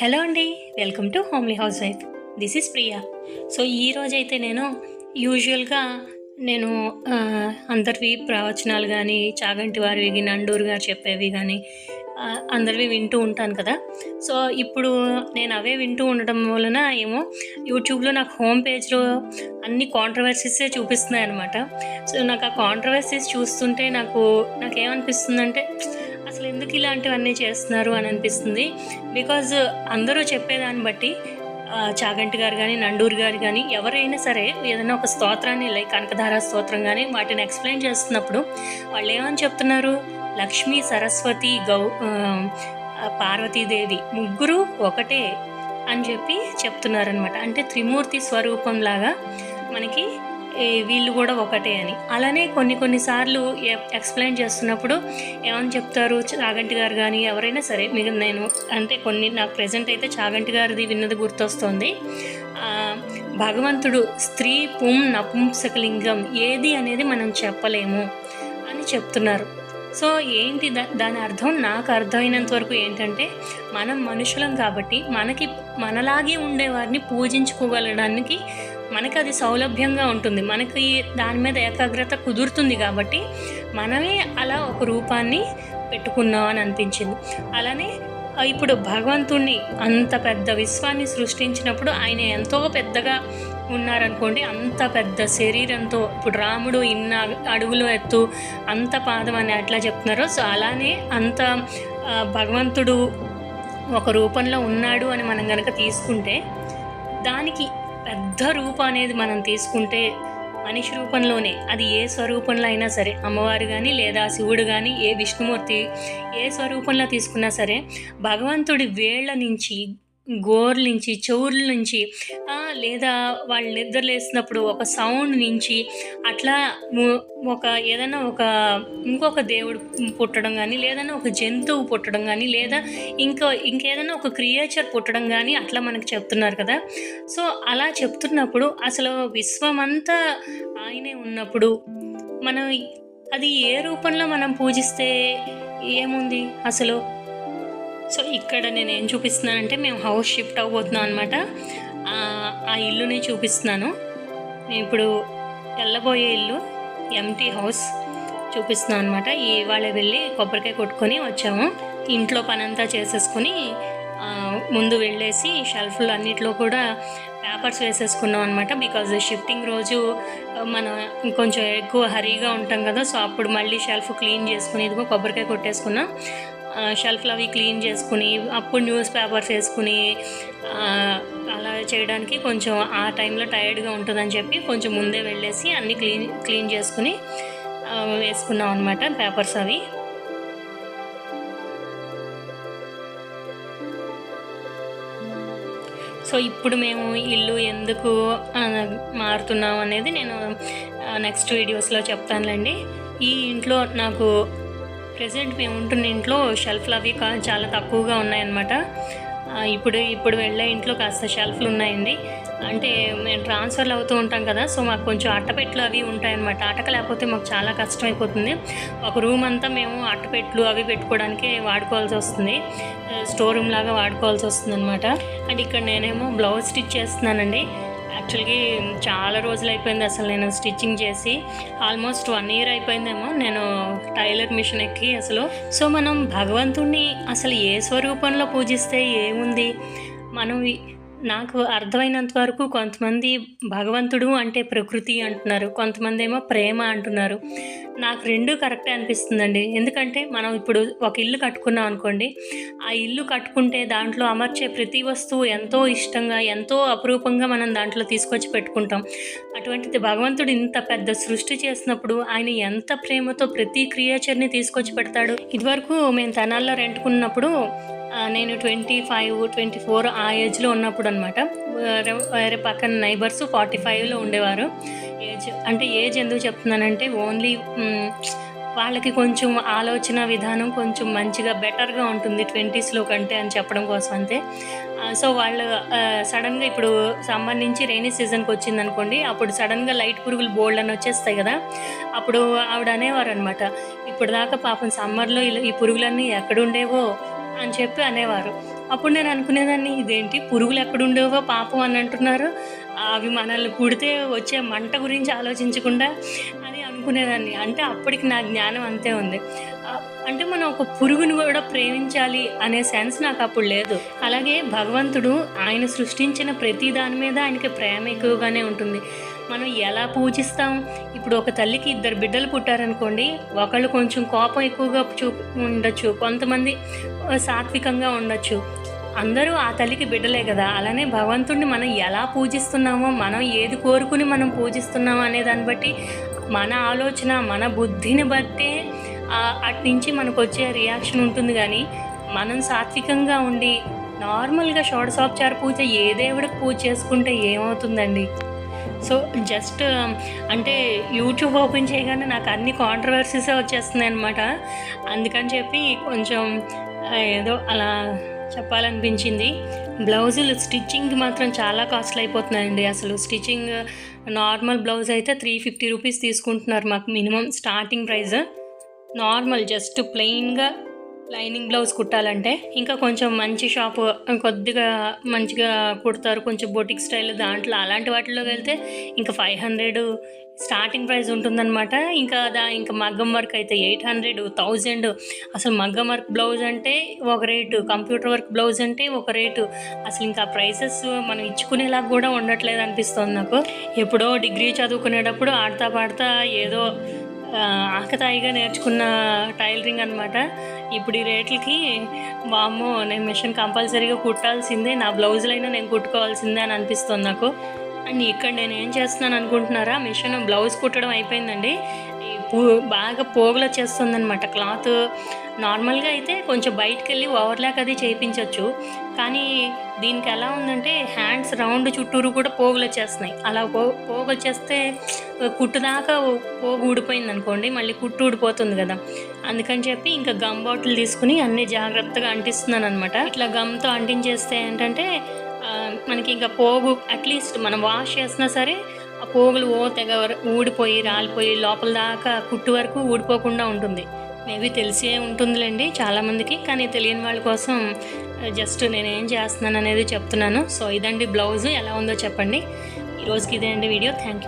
Hello అండి welcome to homely housewife. This is Priya. So ఈ రోజైతే నేను యూజువల్గా నేను అందరివి ప్రవచనాలు కానీ చాగంటి వారివి నండూరు గారు చెప్పేవి కానీ అందరివి వింటూ ఉంటాను కదా. సో ఇప్పుడు నేను అవే వింటూ ఉండడం వలన ఏమో యూట్యూబ్లో నాకు హోమ్ పేజ్లో అన్ని కాంట్రవర్సీసే చూపిస్తున్నాయి అనమాట సో నాకు ఆ కాంట్రవర్సీస్ చూస్తుంటే నాకు నాకేమనిపిస్తుందంటే అసలు ఎందుకు ఇలాంటివన్నీ చేస్తున్నారు అని అనిపిస్తుంది. బికాజ్ అందరూ చెప్పేదాన్ని బట్టి చాగంటి గారు కానీ నండూరు గారు కానీ ఎవరైనా సరే ఏదైనా ఒక స్తోత్రాన్ని లైక్ కనకధార స్తోత్రం కానీ వాటిని ఎక్స్ప్లెయిన్ చేస్తున్నప్పుడు వాళ్ళు ఏమని చెప్తున్నారు? లక్ష్మీ సరస్వతి గౌ పార్వతీదేవి ముగ్గురు ఒకటే అని చెప్పి చెప్తున్నారనమాట అంటే త్రిమూర్తి స్వరూపంలాగా మనకి వీళ్ళు కూడా ఒకటే అని. అలానే కొన్ని కొన్నిసార్లు ఎక్స్ప్లెయిన్ చేస్తున్నప్పుడు ఏమని చెప్తారు? చాగంటి గారు కానీ ఎవరైనా సరే మీకు నేను అంటే కొన్ని నాకు ప్రజెంట్ అయితే చాగంటి గారిది విన్నది గుర్తొస్తుంది. భగవంతుడు స్త్రీ పుం నపుంసకలింగం ఏది అనేది మనం చెప్పలేము అని చెప్తున్నారు. సో ఏంటి దా దాని అర్థం? నాకు అర్థమైనంత వరకు ఏంటంటే మనం మనుషులం కాబట్టి మనకి మనలాగే ఉండేవారిని పూజించుకోగలడానికి మనకి అది సౌలభ్యంగా ఉంటుంది. మనకి దాని మీద ఏకాగ్రత కుదురుతుంది కాబట్టి మనమే అలా ఒక రూపాన్ని పెట్టుకున్నాం అని అనిపించింది. అలానే ఇప్పుడు భగవంతుణ్ణి అంత పెద్ద విశ్వాన్ని సృష్టించినప్పుడు ఆయన ఎంతో పెద్దగా ఉన్నారనుకోండి అంత పెద్ద శరీరంతో ఇప్పుడు రాముడు ఇన్న అడుగులు ఎత్తు అంత పాదం అని అట్లా చెప్తున్నారో సో అలానే అంత భగవంతుడు ఒక రూపంలో ఉన్నాడు అని మనం కనుక తీసుకుంటే దానికి పెద్ద రూపం అనేది మనం తీసుకుంటే మనిషి రూపంలోనే అది ఏ స్వరూపంలో అయినా సరే అమ్మవారు కానీ లేదా శివుడు కానీ ఏ విష్ణుమూర్తి ఏ స్వరూపంలో తీసుకున్నా సరే భగవంతుడి వేళ్ళ నుంచి గోర్ల నుంచి చెవుల నుంచి లేదా వాళ్ళు నిద్రలేసినప్పుడు ఒక సౌండ్ నుంచి అట్లా ఒక ఏదైనా ఒక ఇంకొక దేవుడు పుట్టడం కానీ లేదన్నా ఒక జంతువు పుట్టడం కానీ లేదా ఇంకో ఇంకేదైనా ఒక క్రియేచర్ పుట్టడం కానీ అట్లా మనకు చెప్తున్నారు కదా. సో అలా చెప్తున్నప్పుడు అసలు విశ్వమంతా ఆయనే ఉన్నప్పుడు మనం అది ఏ రూపంలో మనం పూజిస్తే ఏముంది అసలు? సో ఇక్కడ నేను ఏం చూపిస్తున్నానంటే మేము హౌస్ షిఫ్ట్ అవ్వబోతున్నాం అనమాట ఆ ఇల్లుని చూపిస్తున్నాను. నేను ఇప్పుడు వెళ్ళబోయే ఇల్లు ఎంటీ హౌస్ చూపిస్తున్నాను అనమాట ఇవాళ వెళ్ళి కొబ్బరికాయ కొట్టుకొని వచ్చాము. ఇంట్లో పనంతా చేసేసుకొని ముందు వెళ్ళేసి షెల్ఫ్లు అన్నిట్లో కూడా పేపర్స్ వేసేసుకున్నాం అనమాట బికాజ్ షిఫ్టింగ్ రోజు మనం కొంచెం ఎక్కువ హరీగా ఉంటాం కదా సో అప్పుడు మళ్ళీ షెల్ఫ్ క్లీన్ చేసుకుని ఇదిగో కొబ్బరికాయ కొట్టేసుకున్నాం. షెల్ఫ్లు అవి క్లీన్ చేసుకుని అప్పుడు న్యూస్ పేపర్స్ వేసుకుని అలా చేయడానికి కొంచెం ఆ టైంలో టైర్డ్గా ఉంటుందని చెప్పి కొంచెం ముందే వెళ్ళేసి అన్నీ క్లీన్ క్లీన్ చేసుకుని వేసుకున్నాం అనమాట పేపర్స్ అవి. సో ఇప్పుడు మేము ఇల్లు ఎందుకు మారుతున్నాం అనేది నేను నెక్స్ట్ వీడియోస్లో చెప్తానులేండి. ఈ ఇంట్లో నాకు ప్రజెంట్ మేము ఉంటున్న ఇంట్లో షెల్ఫ్లు అవి కా- చాలా తక్కువగా ఉన్నాయన్నమాట. ఇప్పుడు ఇప్పుడు వెళ్ళే ఇంట్లో కాస్త షెల్ఫ్లు ఉన్నాయండి. అంటే మేము ట్రాన్స్ఫర్లు అవుతూ ఉంటాం కదా సో మాకు కొంచెం అట్టపెట్లు అవి ఉంటాయన్నమాట. అటక లేకపోతే మాకు చాలా కష్టం అయిపోతుంది ఒక రూమ్ అంతా మేము అట్టపెట్లు అవి పెట్టుకోవడానికి వాడుకోవాల్సి వస్తుంది. స్టోర్ రూమ్ లాగా వాడుకోవాల్సి వస్తుంది అనమాట అండ్ ఇక్కడ నేనేమో బ్లౌజ్ స్టిచ్ చేస్తున్నానండి. యాక్చువల్గా చాలా రోజులు అయిపోయింది అసలు నేను స్టిచ్చింగ్ చేసి. ఆల్మోస్ట్ వన్ ఇయర్ అయిపోయిందేమో నేను టైలర్ మిషన్ ఎక్కి అసలు. సో మనం భగవంతుణ్ణి అసలు ఏ స్వరూపంలో పూజిస్తే ఏముంది? మనం నాకు అర్థమైనంత వరకు కొంతమంది భగవంతుడు అంటే ప్రకృతి అంటున్నారు కొంతమంది ఏమో ప్రేమ అంటున్నారు. నాకు రెండు కరెక్టే అనిపిస్తుందండి. ఎందుకంటే మనం ఇప్పుడు ఒక ఇల్లు కట్టుకున్నాం అనుకోండి ఆ ఇల్లు కట్టుకుంటే దాంట్లో అమర్చే ప్రతి వస్తువు ఎంతో ఇష్టంగా ఎంతో అపురూపంగా మనం దాంట్లో తీసుకొచ్చి పెట్టుకుంటాం. అటువంటిది భగవంతుడు ఇంత పెద్ద సృష్టి చేసినప్పుడు ఆయన ఎంత ప్రేమతో ప్రతి క్రియేచర్ని తీసుకొచ్చి పెడతాడు. ఇదివరకు మేము తెనాల్లో రెంట్కున్నప్పుడు నేను ట్వంటీ ఫైవ్ ట్వంటీ ఫోర్ ఆ ఏజ్లో ఉన్నప్పుడు అనమాట వేరే పక్కన నైబర్స్ ఫార్టీ ఫైవ్లో ఉండేవారు. ఏజ్ అంటే ఏజ్ ఎందుకు చెప్తున్నానంటే ఓన్లీ వాళ్ళకి కొంచెం ఆలోచన విధానం కొంచెం మంచిగా బెటర్గా ఉంటుంది ట్వంటీస్లో కంటే అని చెప్పడం కోసం అంతే. సో వాళ్ళు సడన్గా ఇప్పుడు సమ్మర్ నుంచి రైనీ సీజన్కి వచ్చింది అనుకోండి అప్పుడు సడన్గా లైట్ పురుగులు బోల్డ్ అని వచ్చేస్తాయి కదా అప్పుడు ఆవిడ అనేవారు అనమాట ఇప్పుడు దాకా పాపం సమ్మర్లో ఇలా ఈ పురుగులన్నీ ఎక్కడుండేవో అని చెప్పి అనేవారు. అప్పుడు నేను అనుకునేదాన్ని ఇదేంటి? పురుగులు ఎక్కడుండేవో పాపం అని అంటున్నారు. అవి మనల్ని కుడితే వచ్చే మంట గురించి ఆలోచించకుండా అని అనుకునేదాన్ని. అంటే అప్పటికి నా జ్ఞానం అంతే ఉంది. అంటే మనం ఒక పురుగుని కూడా ప్రేమించాలి అనే సెన్స్ నాకు అప్పుడు లేదు. అలాగే భగవంతుడు ఆయన సృష్టించిన ప్రతి దాని మీద ఆయనకి ప్రేమ ఎక్కువగానే ఉంటుంది. మనం ఎలా పూజిస్తాం? ఇప్పుడు ఒక తల్లికి ఇద్దరు బిడ్డలు పుట్టారనుకోండి ఒకళ్ళు కొంచెం కోపం ఎక్కువగా చూ ఉండొచ్చు కొంతమంది సాత్వికంగా ఉండొచ్చు. అందరూ ఆ తల్లికి బిడ్డలే కదా. అలానే భగవంతుడిని మనం ఎలా పూజిస్తున్నామో మనం ఏది కోరుకుని మనం పూజిస్తున్నామో అనే దాన్ని బట్టి మన ఆలోచన మన బుద్ధిని బట్టే అటు నుంచి మనకు వచ్చే రియాక్షన్ ఉంటుంది కానీ మనం సాత్వికంగా ఉండి నార్మల్గా షోడశోపచార పూజ ఏ దేవుడికి పూజ చేసుకుంటే ఏమవుతుందండి? సో జస్ట్ um, అంటే యూట్యూబ్ ఓపెన్ చేయగానే నాకు అన్ని కాంట్రవర్సీసే వచ్చేస్తున్నాయి అనమాట అందుకని చెప్పి కొంచెం ఏదో అలా చెప్పాలనిపించింది. బ్లౌజులు స్టిచ్చింగ్ మాత్రం చాలా కాస్ట్లీ అయిపోతున్నాయండి. అసలు స్టిచ్చింగ్ నార్మల్ బ్లౌజ్ అయితే త్రీ ఫిఫ్టీ రూపీస్ తీసుకుంటున్నారు మాకు minimum starting price normal just ప్లెయిన్గా లైనింగ్ బ్లౌజ్ కుట్టాలంటే ఇంకా కొంచెం మంచి షాప్ కొద్దిగా మంచిగా కుడతారు. కొంచెం బొటిక్ స్టైల్ దాంట్లో అలాంటి వాటిలోకి వెళ్తే ఇంకా ఫైవ్ హండ్రెడ్ స్టార్టింగ్ ప్రైస్ ఉంటుందన్నమాట. ఇంకా దా ఇంకా మగ్గం వర్క్ అయితే ఎయిట్ హండ్రెడ్ థౌజండ్. అసలు మగ్గం వర్క్ బ్లౌజ్ అంటే ఒక రేటు కంప్యూటర్ వర్క్ బ్లౌజ్ అంటే ఒక రేటు. అసలు ఇంకా ప్రైసెస్ మనం ఇచ్చుకునేలాగా కూడా ఉండట్లేదు అనిపిస్తుంది నాకు. ఎప్పుడో డిగ్రీ చదువుకునేటప్పుడు ఆడతా పాడతా ఏదో ఆకతాయిగా నేర్చుకున్న టైలరింగ్ అనమాట ఇప్పుడు ఈ రేట్లకి వామ్మో నేను మిషన్ కంపల్సరీగా కుట్టాల్సిందే నా బ్లౌజులైనా నేను కుట్టుకోవాల్సిందే అని అనిపిస్తుంది నాకు. అండ్ ఇక్కడ నేను ఏం చేస్తున్నాను అనుకుంటున్నారా మిషన్ బ్లౌజ్ కుట్టడం అయిపోయిందండి. బాగా పోగులు వచ్చేస్తుందన్నమాట క్లాత్ నార్మల్గా అయితే కొంచెం బయటకు వెళ్ళి ఓవర్లాక్ అది చేయించవచ్చు కానీ దీనికి ఎలా ఉందంటే హ్యాండ్స్ రౌండ్ చుట్టూరు కూడా పోగులు వచ్చేస్తున్నాయి అలా పో పోగు వచ్చేస్తే కుట్టు దాకా పోగు ఊడిపోయింది అనుకోండి మళ్ళీ కుట్టు ఊడిపోతుంది కదా. అందుకని చెప్పి ఇంకా గమ్ బాటిల్ తీసుకుని అన్ని జాగ్రత్తగా అంటిస్తున్నాను అనమాట ఇట్లా గమ్తో అంటించేస్తే ఏంటంటే మనకి ఇంకా పోగు అట్లీస్ట్ మనం వాష్ చేసినా సరే ఆ పోగులు ఓ తెగ ఊడిపోయి రాలిపోయి లోపల దాకా కుట్టు వరకు ఊడిపోకుండా ఉంటుంది. మేబీ తెలిసే ఉంటుందిలేండి చాలామందికి కానీ తెలియని వాళ్ళ కోసం జస్ట్ నేను ఏం చేస్తున్నాను అనేది చెప్తున్నాను. సో ఇదండి బ్లౌజ్ ఎలా ఉందో చెప్పండి. ఈ ఇదే అండి వీడియో. Thank you